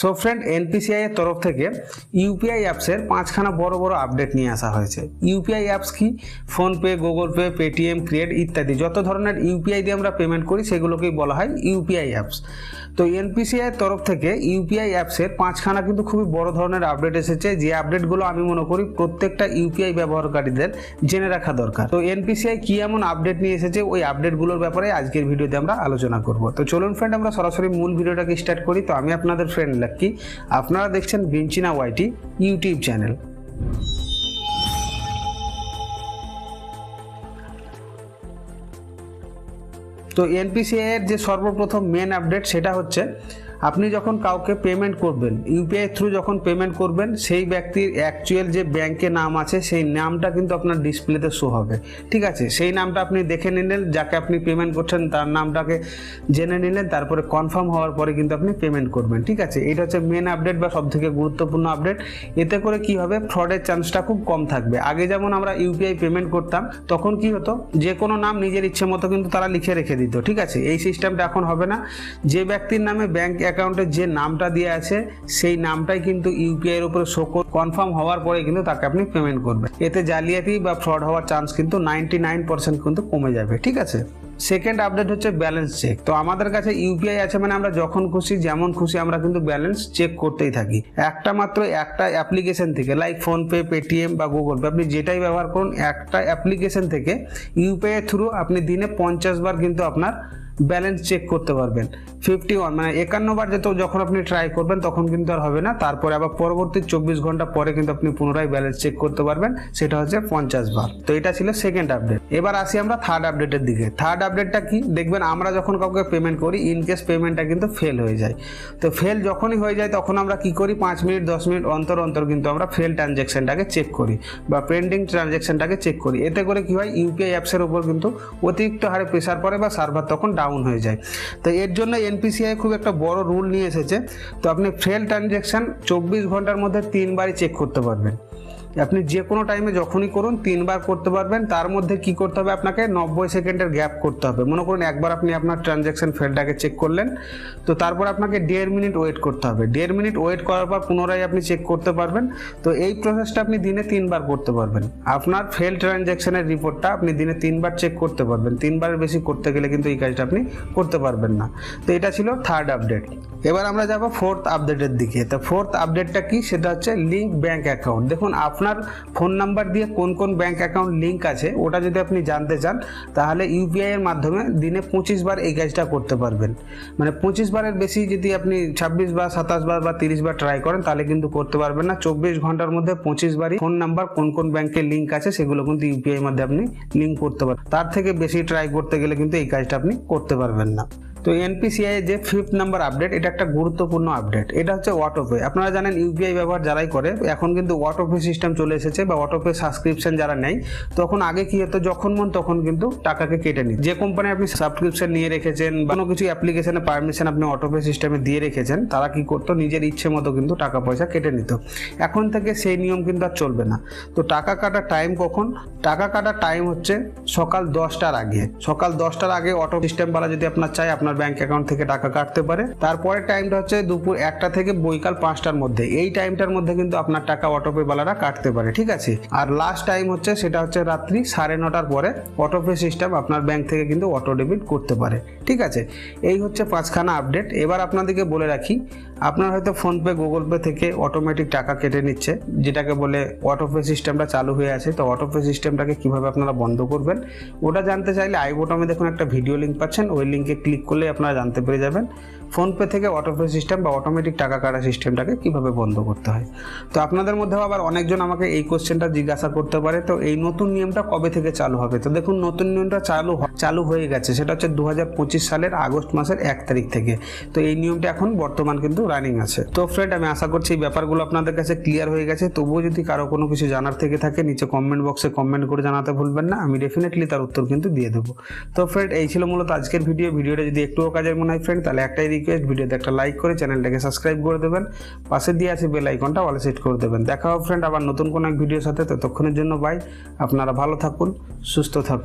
So friend NPCI এর তরফ থেকে ইউপিআই অ্যাপসের পাঁচখানা বড় বড় আপডেট নিয়ে আসা হয়েছে। ইউপিআই অ্যাপস কি? PhonePe, Google Pay, Paytm CRED ইত্যাদি। যত ধরনের ইউপিআই দিয়ে আমরা পেমেন্ট করি, সেগুলোকেই বলা হয় ইউপিআই অ্যাপস। তো এনপিসিআই এর তরফ থেকে ইউপিআই অ্যাপসের পাঁচখানা কিন্তু খুবই বড় ধরনের আপডেট এসেছে। যে আপডেটগুলো আমি মনে করি প্রত্যেকটা ইউপিআই ব্যবহারকারীদের জেনে রাখা দরকার। তো এনপিসিআই কি এমন আপডেট নিয়ে এসেছে? ওই আপডেটগুলোর ব্যাপারে আজকের ভিডিওতে আমরা আলোচনা করব। তো চলুন ফ্রেন্ড আমরা সরাসরি মূল ভিডিওটাকে স্টার্ট করি। তো আমি আপনাদের ফ্রেন্ড লাক্কি আপনারা দেখছেন বিঞ্চিনা ওয়াইটি ইউটিউব চ্যানেল। তো এনপিসিআই এর যে সর্বপ্রথম মেন আপডেট সেটা হচ্ছে আপনি যখন কাউকে পেমেন্ট করবেন ইউপিআই থ্রু যখন পেমেন্ট করবেন, সেই ব্যক্তির অ্যাকচুয়াল যে ব্যাংকে নাম আছে, সেই নামটা কিন্তু আপনার ডিসপ্লেতে শো হবে। ঠিক আছে? সেই নামটা আপনি দেখে নিলেন, যাকে আপনি পেমেন্ট করছেন, তার নামটাকে জেনে নিলেন, তারপরে কনফার্ম হওয়ার পরে কিন্তু আপনি পেমেন্ট করবেন। ঠিক আছে? এটা হচ্ছে মেন আপডেট বা সবথেকে গুরুত্বপূর্ণ আপডেট এতে করে কি হবে? ফ্রডের চান্সটা খুব কম থাকবে। আগে যেমন আমরা ইউপিআই পেমেন্ট করতাম, তখন কি হতো? যে কোনো নাম নিজের ইচ্ছে মতো কিন্তু তারা লিখে রেখে দিত। ঠিক আছে? এই সিস্টেমটা এখন হবে না। যে ব্যক্তির নামে ব্যাংক অ্যাকাউন্টে যে নামটা দিয়ে আছে, সেই নামটাই কিন্তু ইউপিআই এর উপরে শো কনফার্ম হওয়ার পরে কিন্তু তাকে আপনি পেমেন্ট করবেন। এতে জালিয়াতি বা ফ্রড হওয়ার চান্স কিন্তু নাইনটি নাইন পার্সেন্ট কিন্তু কমে যাবে, ঠিক আছে? সেকেন্ড আপডেট হচ্ছে ব্যালেন্স চেক তো আমাদের কাছে ইউপিআই আছে মানে আমরা যখন খুশি, যেমন খুশি আমরা কিন্তু ব্যালেন্স চেক করতেই থাকি। একটা মাত্র একটা অ্যাপ্লিকেশন থেকে লাইক ফোনপে পেটিএম বা গুগল পে আপনি যেটাই ব্যবহার করুন, একটা অ্যাপ্লিকেশন থেকে ইউপিআই এর থ্রু আপনি দিনে পঞ্চাশ বার কিন্তু আপনার ব্যালেন্স চেক করতে পারবেন। ফিফটি ওয়ান মানে একান্ন বার যেত যখন আপনি ট্রাই করবেন, তখন কিন্তু আর হবে না। তারপরে আবার পরবর্তী চব্বিশ ঘণ্টা পরে কিন্তু আপনি পুনরায় ব্যালেন্স চেক করতে পারবেন। সেটা হচ্ছে পঞ্চাশ বার। তো এটা ছিল সেকেন্ড আপডেট এবার আসি আমরা থার্ড আপডেটের দিকে। থার্ড আপডেটটা কি? দেখবেন আমরা যখন কাউকে পেমেন্ট করি ইন কেস পেমেন্টটা কিন্তু ফেল হয়ে যায়। তো ফেল যখনই হয়ে যায়, তখন আমরা কি করি? পাঁচ মিনিট, দশ মিনিট অন্তর অন্তর কিন্তু আমরা ফেল ট্রানজ্যাকশনটাকে চেক করি বা পেন্ডিং ট্রানজ্যাকশনটাকে চেক করি। এতে করে কি হয়? ইউপিআই অ্যাপসের উপর কিন্তু অতিরিক্ত হারে প্রেশার পড়ে বা সার্ভার তখন ডাউন হয়ে যায়। তো এর জন্য এনপিসিআই খুব একটা বড় রুল নিয়ে এসেছে। তো আপনি ফেল ট্রানজ্যাকশন চব্বিশ ঘণ্টার মধ্যে তিনবারই চেক করতে পারবেন। আপনি যে কোনো টাইমে যখনই করুন, তিনবার করতে পারবেন। তার মধ্যে কি করতে হবে? আপনাকে নব্বই সেকেন্ডের গ্যাপ করতে হবে। মনে করুন, একবার আপনি আপনার ট্রানজ্যাকশন ফেলটাকে চেক করলেন, তো তারপর আপনাকে দেড় মিনিট ওয়েট করতে হবে। দেড় মিনিট ওয়েট করার পর পুনরায় আপনি চেক করতে পারবেন। তো এই প্রসেসটা আপনি দিনে তিনবার করতে পারবেন। আপনার ফেল ট্রানজ্যাকশনের রিপোর্টটা আপনি দিনে তিনবার চেক করতে পারবেন। তিনবারের বেশি করতে গেলে কিন্তু এই কাজটা আপনি করতে পারবেন না। তো এটা ছিল থার্ড আপডেট এবার আমরা যাব ফোর্থ আপডেটের দিকে। তো ফোর্থ আপডেটটা কি? সেটা হচ্ছে লিঙ্ক ব্যাঙ্ক অ্যাকাউন্ট দেখুন, আপনার ফোন নাম্বার দিয়ে কোন কোন ব্যাংক অ্যাকাউন্ট লিঙ্ক আছে, ওটা যদি আপনি জানতে চান, তাহলে ইউপিআই এর মাধ্যমে দিনে পঁচিশ বার এই কাজটা করতে পারবেন। মানে পঁচিশ বারের বেশি যদি আপনি ছাব্বিশ বার, সাতাশ বার বা তিরিশ বার ট্রাই করেন, তাহলে কিন্তু করতে পারবেন না। চব্বিশ ঘণ্টার মধ্যে পঁচিশ বারই ফোন নাম্বার, কোন কোন ব্যাংকের লিঙ্ক আছে, সেগুলো কিন্তু ইউপিআই এর মধ্যে আপনি লিঙ্ক করতে পারবেন। তার থেকে বেশি ট্রাই করতে গেলে কিন্তু এই কাজটা আপনি করতে পারবেন না। তো এনপিসিআই যে ফিফথ নাম্বার আপডেট এটা একটা গুরুত্বপূর্ণ আপডেট এটা হচ্ছে অটোপে আপনারা জানেন ইউপিআই ব্যবহার যারাই করে, এখন কিন্তু অটোপে সিস্টেম চলে এসেছে বা অটোপে সাবস্ক্রিপশন যারা নেয়, তখন আগে কি হতো, যখন মন তখন কিন্তু টাকাকে কেটে নিত। যে কোম্পানি আপনি সাবস্ক্রিপশন নিয়ে রেখেছেন কোনো কিছু অ্যাপ্লিকেশনে পারমিশন আপনি অটোপে সিস্টেমে দিয়ে রেখেছেন, তারা কি করতো, নিজের ইচ্ছে মতো কিন্তু টাকা পয়সা কেটে নিত। এখন থেকে সেই নিয়ম কিন্তু আর চলবে না। তো টাকা কাটার টাইম কখন? টাকা কাটার টাইম হচ্ছে সকাল দশটার আগে। সকাল দশটার আগে অটো সিস্টেমওয়ালা যদি আপনার চায়, আপনার ব্যাংক অ্যাকাউন্ট থেকে টাকা কাটতে পারে। তারপরে টাইমটা হচ্ছে দুপুর একটা থেকে বৈকাল পাঁচটার মধ্যে। এই টাইমটার মধ্যে কিন্তু আপনার টাকা অটোপে বালারা কাটতে পারে, ঠিক আছে? আর লাস্ট টাইম হচ্ছে সেটা হচ্ছে রাত্রি সাড়ে নটার পরে অটোপে সিস্টেম আপনার ব্যাংক থেকে কিন্তু অটো ডেবিট করতে পারে, ঠিক আছে? এই হচ্ছে পাঁচখানা আপডেট এবার আপনাদেরকে বলে রাখি আপনার হয়তো ফোনপে গুগল পে থেকে অটোমেটিক টাকা কেটে নিচ্ছে, যেটাকে বলে অটোপে সিস্টেমটা চালু হয়ে আছে। তো অটোপে সিস্টেমটাকে কীভাবে আপনারা বন্ধ করবেন? ওটা জানতে চাইলে আই বোটামে দেখুন একটা ভিডিও লিঙ্ক পাচ্ছেন, ওই লিঙ্কে ক্লিক করলে আপনারা জানতে পেরে যাবেন। ফোনপে থেকে অটোপে সিস্টেম বা অটোমেটিক টাকা কাটা সিস্টেমটাকে কীভাবে বন্ধ করতে হয়? তো আপনাদের মধ্যেও আবার অনেকজন আমাকে এই কোশ্চেনটা জিজ্ঞাসা করতে পারে, তো এই নতুন নিয়মটা কবে থেকে চালু হবে? তো দেখুন, নতুন নিয়মটা চালু চালু হয়ে গেছে, সেটা হচ্ছে দু হাজার পঁচিশ সালের আগস্ট মাসের এক তারিখ থেকে। তো এই নিয়মটা এখন বর্তমান কিন্তু রানিং আছে। তো ফ্রেন্ড আমি আশা করছি এই ব্যাপারগুলো আপনাদের কাছে ক্লিয়ার হয়ে গেছে। তবুও যদি কারও কোনো কিছু জানার থেকে থাকে, নিচে কমেন্ট বক্সে কমেন্ট করে জানাতে ভুলবেন না, আমি ডেফিনেটলি তার উত্তর কিন্তু দিয়ে দেবো। তো ফ্রেন্ড এই ছিল মূলত আজকের ভিডিও ভিডিওটা যদি একটুও কাজের মনে হয় ফ্রেন্ড তাহলে একটাই রিকোয়েস্ট ভিডিওতে একটা লাইক করে চ্যানেলটাকে সাবস্ক্রাইব করে দেবেন। পাশে দিয়ে আছে বেল আইকনটা অল সেট করে দেবেন। দেখা হবে ফ্রেন্ড আবার নতুন কোনো এক ভিডিওর সাথে। ততক্ষণের জন্য বাই আপনারা ভালো থাকুন, সুস্থ থাকুন।